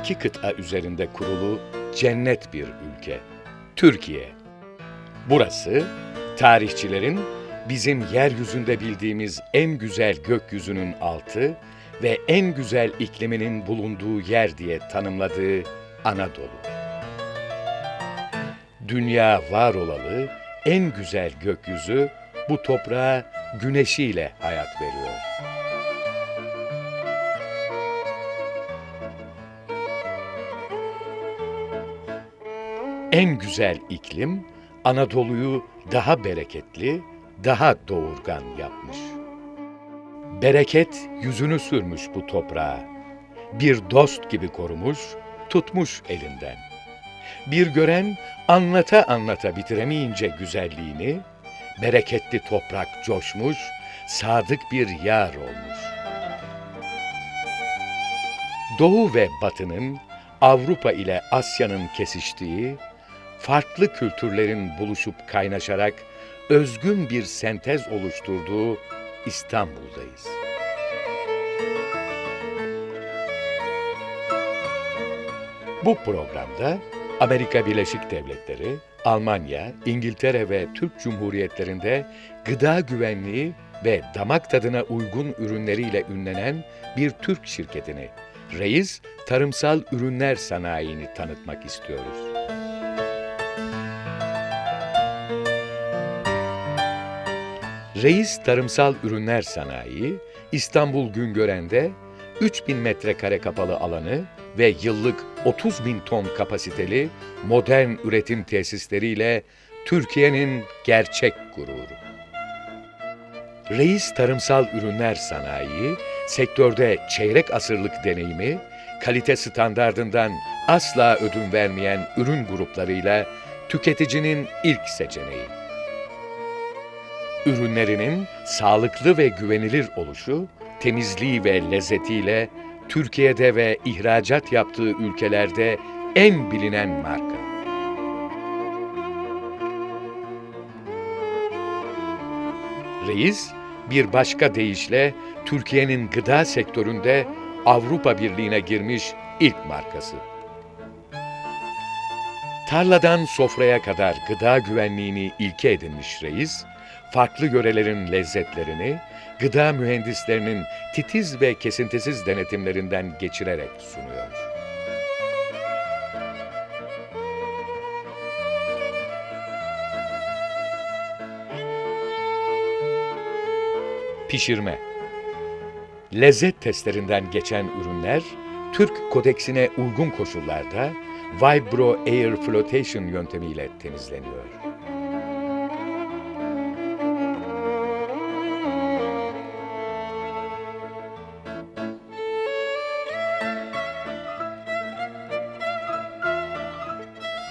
İki kıta üzerinde kurulu cennet bir ülke. Türkiye. Burası tarihçilerin bizim yeryüzünde bildiğimiz en güzel gökyüzünün altı ve en güzel ikliminin bulunduğu yer diye tanımladığı Anadolu. Dünya var olalı en güzel gökyüzü bu toprağa güneşiyle hayat veriyor. En güzel iklim Anadolu'yu daha bereketli, daha doğurgan yapmış. Bereket yüzünü sürmüş bu toprağa. Bir dost gibi korumuş, tutmuş elinden. Bir gören anlata anlata bitiremeyince güzelliğini, bereketli toprak coşmuş, sadık bir yar olmuş. Doğu ve Batı'nın Avrupa ile Asya'nın kesiştiği, farklı kültürlerin buluşup kaynaşarak özgün bir sentez oluşturduğu İstanbul'dayız. Bu programda Amerika Birleşik Devletleri, Almanya, İngiltere ve Türk Cumhuriyetlerinde gıda güvenliği ve damak tadına uygun ürünleriyle ünlenen bir Türk şirketini, Reis Tarımsal Ürünler Sanayi'ni tanıtmak istiyoruz. Reis Tarımsal Ürünler Sanayi, İstanbul Güngören'de 3000 metrekare kapalı alanı ve yıllık 30 bin ton kapasiteli modern üretim tesisleriyle Türkiye'nin gerçek gururu. Reis Tarımsal Ürünler Sanayi, sektörde çeyrek asırlık deneyimi, kalite standardından asla ödün vermeyen ürün gruplarıyla tüketicinin ilk seçeneği. Ürünlerinin sağlıklı ve güvenilir oluşu, temizliği ve lezzetiyle Türkiye'de ve ihracat yaptığı ülkelerde en bilinen marka. Reis, bir başka deyişle Türkiye'nin gıda sektöründe Avrupa Birliği'ne girmiş ilk markası. Tarladan sofraya kadar gıda güvenliğini ilke edinmiş reis, farklı yörelerin lezzetlerini, gıda mühendislerinin titiz ve kesintisiz denetimlerinden geçirerek sunuyor. Pişirme Lezzet testlerinden geçen ürünler, Türk kodeksine uygun koşullarda Vibro Air Flotation yöntemiyle temizleniyor.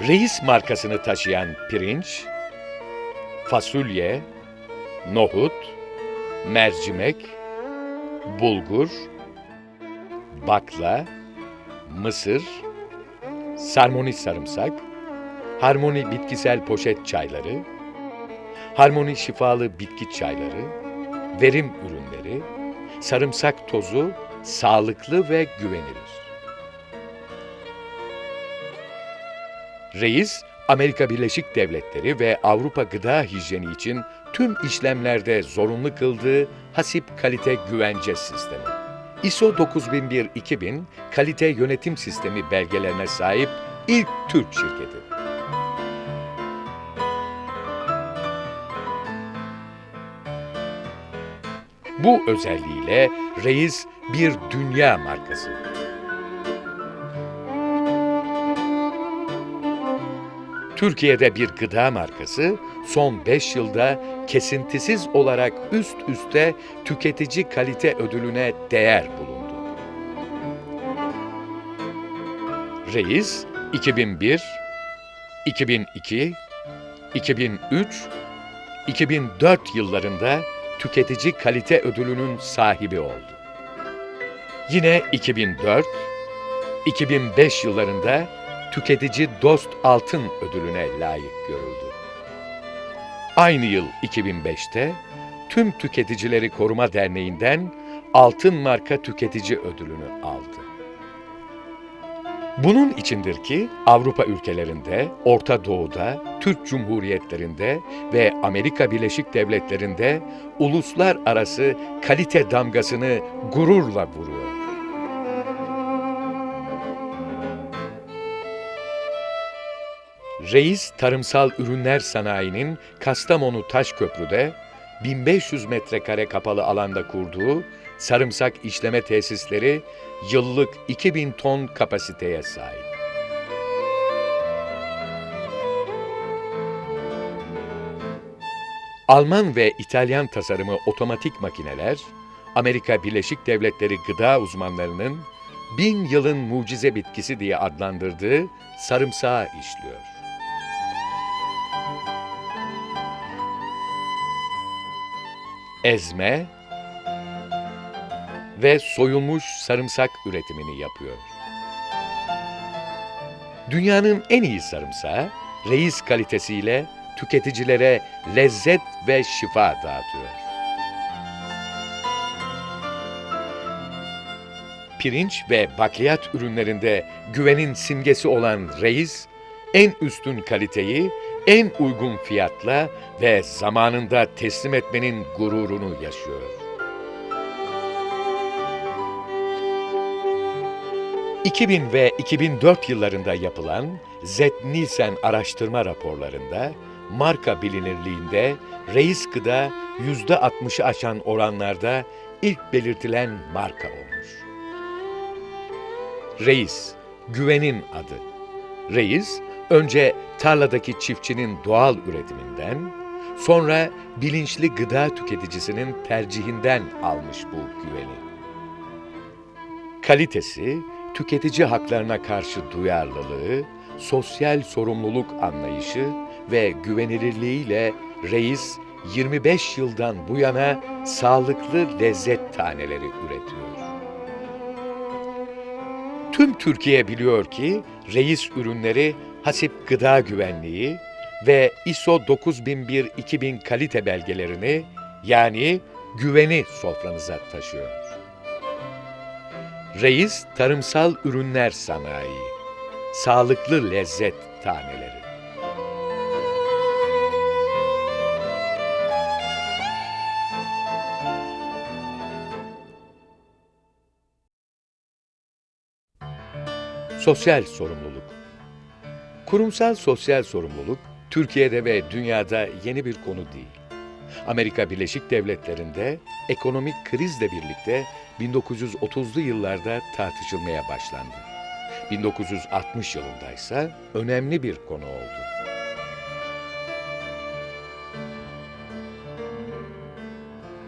Reis markasını taşıyan pirinç, fasulye, nohut, mercimek, bulgur, bakla, mısır, sarmoni sarımsak, harmoni bitkisel poşet çayları, harmoni şifalı bitki çayları, verim ürünleri, sarımsak tozu sağlıklı ve güvenilir. Reis, Amerika Birleşik Devletleri ve Avrupa gıda hijyeni için tüm işlemlerde zorunlu kıldığı Hasip Kalite Güvence Sistemi. ISO 9001-2000 kalite yönetim sistemi belgelerine sahip ilk Türk şirketi. Bu özelliğiyle Reis bir dünya markası. Türkiye'de bir gıda markası son 5 yılda kesintisiz olarak üst üste tüketici kalite ödülüne değer bulundu. Reis 2001, 2002, 2003, 2004 yıllarında tüketici kalite ödülünün sahibi oldu. Yine 2004, 2005 yıllarında Tüketici Dost Altın ödülüne layık görüldü. Aynı yıl 2005'te Tüm Tüketicileri Koruma Derneği'nden Altın Marka Tüketici ödülünü aldı. Bunun içindir ki Avrupa ülkelerinde, Orta Doğu'da, Türk Cumhuriyetlerinde ve Amerika Birleşik Devletleri'nde uluslararası kalite damgasını gururla vuruyor. Reis Tarımsal Ürünler Sanayi'nin Kastamonu Taşköprü'de 1500 metrekare kapalı alanda kurduğu sarımsak işleme tesisleri yıllık 2000 ton kapasiteye sahip. Alman ve İtalyan tasarımı otomatik makineler, Amerika Birleşik Devletleri gıda uzmanlarının bin yılın mucize bitkisi diye adlandırdığı sarımsağı işliyor. Ezme ve soyulmuş sarımsak üretimini yapıyor. Dünyanın en iyi sarımsağı, reis kalitesiyle tüketicilere lezzet ve şifa dağıtıyor. Pirinç ve bakliyat ürünlerinde güvenin simgesi olan reis, en üstün kaliteyi en uygun fiyatla ve zamanında teslim etmenin gururunu yaşıyor. 2000 ve 2004 yıllarında yapılan Z Nielsen araştırma raporlarında marka bilinirliğinde Reis Gıda %60'ı aşan oranlarda ilk belirtilen marka olmuş. Reis, güvenin adı. Reis, önce tarladaki çiftçinin doğal üretiminden, sonra bilinçli gıda tüketicisinin tercihinden almış bu güveni. Kalitesi, tüketici haklarına karşı duyarlılığı, sosyal sorumluluk anlayışı ve güvenilirliğiyle Reis 25 yıldan bu yana sağlıklı lezzet taneleri üretiyor. Tüm Türkiye biliyor ki Reis ürünleri Hasip Gıda Güvenliği ve ISO 9001-2000 kalite belgelerini yani güveni sofranıza taşıyor. Reis Tarımsal Ürünler Sanayi. Sağlıklı Lezzet Taneleri. Sosyal sorumluluk Kurumsal sosyal sorumluluk Türkiye'de ve dünyada yeni bir konu değil. Amerika Birleşik Devletleri'nde ekonomik krizle birlikte 1930'lu yıllarda tartışılmaya başlandı. 1960 yılında ise önemli bir konu oldu.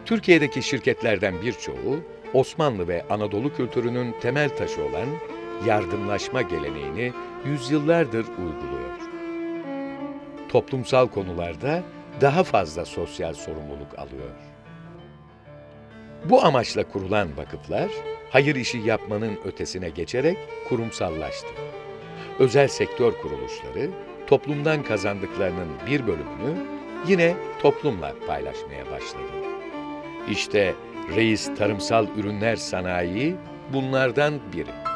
Türkiye'deki şirketlerden birçoğu Osmanlı ve Anadolu kültürünün temel taşı olan yardımlaşma geleneğini yüzyıllardır uyguluyor. Toplumsal konularda daha fazla sosyal sorumluluk alıyor. Bu amaçla kurulan vakıflar, hayır işi yapmanın ötesine geçerek kurumsallaştı. Özel sektör kuruluşları, toplumdan kazandıklarının bir bölümünü yine toplumla paylaşmaya başladı. İşte Reis Tarımsal Ürünler Sanayi bunlardan biri.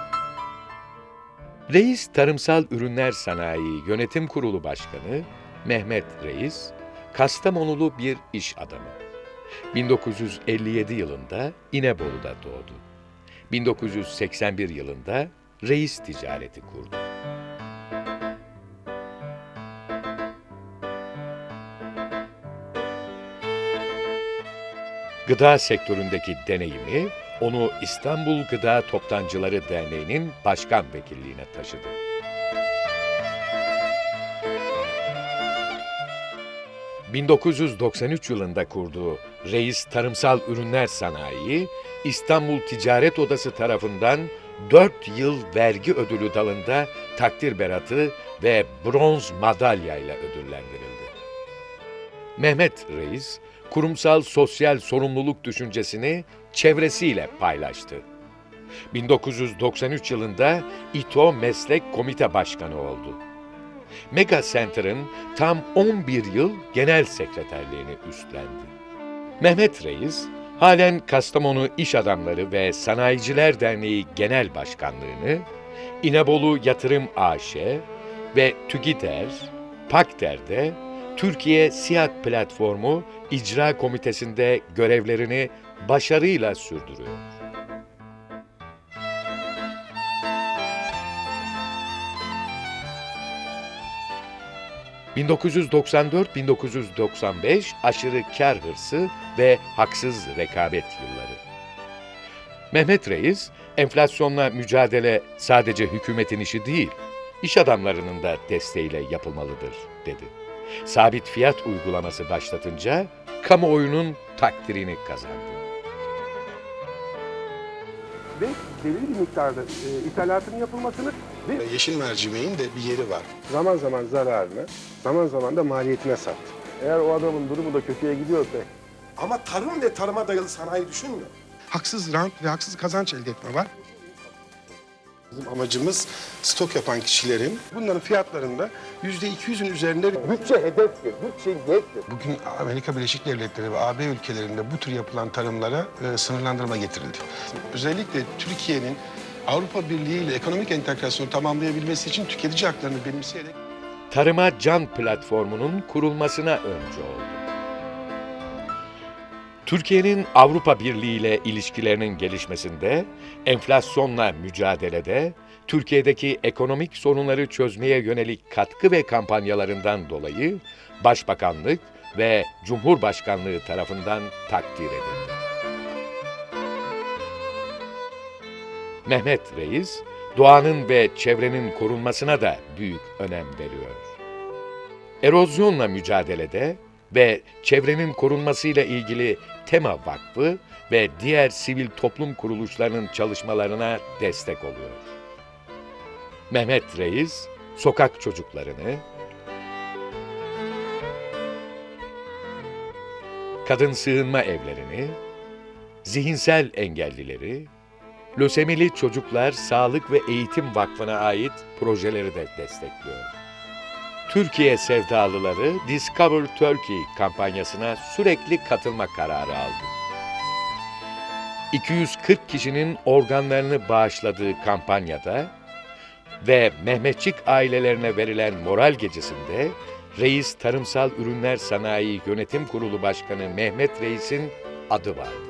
Reis Tarımsal Ürünler Sanayi Yönetim Kurulu Başkanı Mehmet Reis, Kastamonulu bir iş adamı. 1957 yılında İnebolu'da doğdu. 1981 yılında Reis Ticareti kurdu. Gıda sektöründeki deneyimi onu İstanbul Gıda Toptancıları Derneği'nin başkan vekilliğine taşıdı. ...1993 yılında kurduğu Reis Tarımsal Ürünler Sanayi... ...İstanbul Ticaret Odası tarafından 4 yıl vergi ödülü dalında takdir beratı ve bronz madalyayla ödüllendirildi. Mehmet Reis, kurumsal sosyal sorumluluk düşüncesini çevresiyle paylaştı. 1993 yılında İTO Meslek Komite Başkanı oldu. Mega Center'ın tam 11 yıl genel sekreterliğini üstlendi. Mehmet Reis, halen Kastamonu İş Adamları ve Sanayiciler Derneği Genel Başkanlığını, İnebolu Yatırım AŞ ve TÜGİDER, PAKDER'de Türkiye SİAD Platformu İcra Komitesi'nde görevlerini başarıyla sürdürüyor. ...1994-1995 aşırı kar hırsı ve haksız rekabet yılları. Mehmet Reis, enflasyonla mücadele sadece hükümetin işi değil, iş adamlarının da desteğiyle yapılmalıdır, dedi. Sabit fiyat uygulaması başlatınca kamuoyunun takdirini kazandı. ve belirli bir miktarda e, ithalatının yapılmasını ve Yeşil mercimeğin de bir yeri var. zaman zaman zararını, zaman zaman da maliyetine sattı. Eğer o adamın durumu da kötüye gidiyorsa Ama tarım ve tarıma dayalı sanayi düşünmüyor. Haksız rant ve haksız kazanç elde etme var. Bizim amacımız stok yapan kişilerin bunların fiyatlarında yüzde 200'ün üzerinde bütçe hedeftir, bütçe niyettir. bugün Amerika Birleşik Devletleri ve AB ülkelerinde bu tür yapılan tarımlara e, sınırlandırma getirildi. Özellikle Türkiye'nin Avrupa Birliği ile ekonomik entegrasyonu tamamlayabilmesi için tüketici haklarını benimseyerek Tarıma Can platformunun kurulmasına önce oldu. Türkiye'nin Avrupa Birliği ile ilişkilerinin gelişmesinde, enflasyonla mücadelede, Türkiye'deki ekonomik sorunları çözmeye yönelik katkı ve kampanyalarından dolayı Başbakanlık ve Cumhurbaşkanlığı tarafından takdir edildi. Mehmet Reis, doğanın ve çevrenin korunmasına da büyük önem veriyor. Erozyonla mücadelede ve çevrenin korunmasıyla ilgili Tema Vakfı ve diğer sivil toplum kuruluşlarının çalışmalarına destek oluyor. Mehmet Reis, sokak çocuklarını, kadın sığınma evlerini, zihinsel engellileri, Lösemili Çocuklar Sağlık ve Eğitim Vakfı'na ait projeleri de destekliyor. Türkiye sevdalıları Discover Turkey kampanyasına sürekli katılma kararı aldı. 240 kişinin organlarını bağışladığı kampanyada ve Mehmetçik ailelerine verilen moral gecesinde Reis Tarımsal Ürünler Sanayi Yönetim Kurulu Başkanı Mehmet Reis'in adı vardı.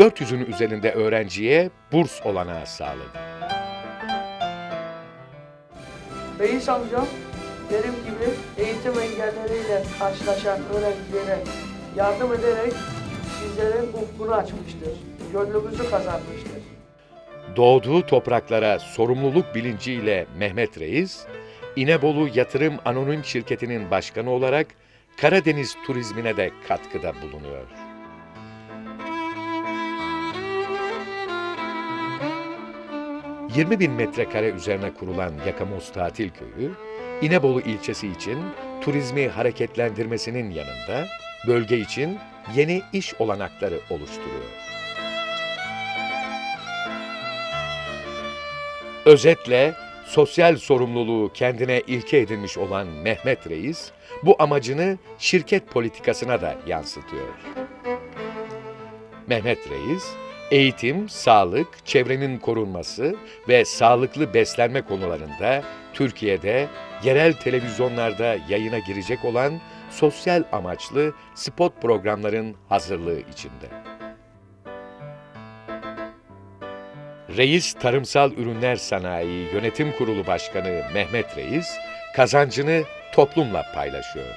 ...400'ün üzerinde öğrenciye burs olanağı sağladı. Reis amcam benim gibi eğitim engelleriyle karşılaşan öğrencilere yardım ederek bizlerin ufkunu açmıştır. Gönlümüzü kazanmıştır. Doğduğu topraklara sorumluluk bilinciyle Mehmet Reis, İnebolu Yatırım Anonim Şirketi'nin başkanı olarak Karadeniz turizmine de katkıda bulunuyor. ...20 bin metrekare üzerine kurulan Yakamoz Tatil Köyü... ...İnebolu ilçesi için turizmi hareketlendirmesinin yanında... ...bölge için yeni iş olanakları oluşturuyor. Özetle sosyal sorumluluğu kendine ilke edinmiş olan Mehmet Reis bu amacını şirket politikasına da yansıtıyor. Mehmet Reis, eğitim, sağlık, çevrenin korunması ve sağlıklı beslenme konularında Türkiye'de yerel televizyonlarda yayına girecek olan sosyal amaçlı spot programların hazırlığı içinde. Reis Tarımsal Ürünler Sanayi Yönetim Kurulu Başkanı Mehmet Reis, kazancını toplumla paylaşıyor.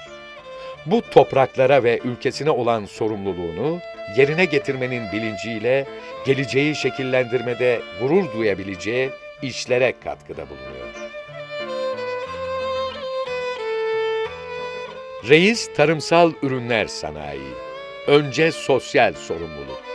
Bu topraklara ve ülkesine olan sorumluluğunu yerine getirmenin bilinciyle geleceği şekillendirmede gurur duyabileceği işlere katkıda bulunuyor. Reis Tarımsal Ürünler Sanayi Önce sosyal sorumluluk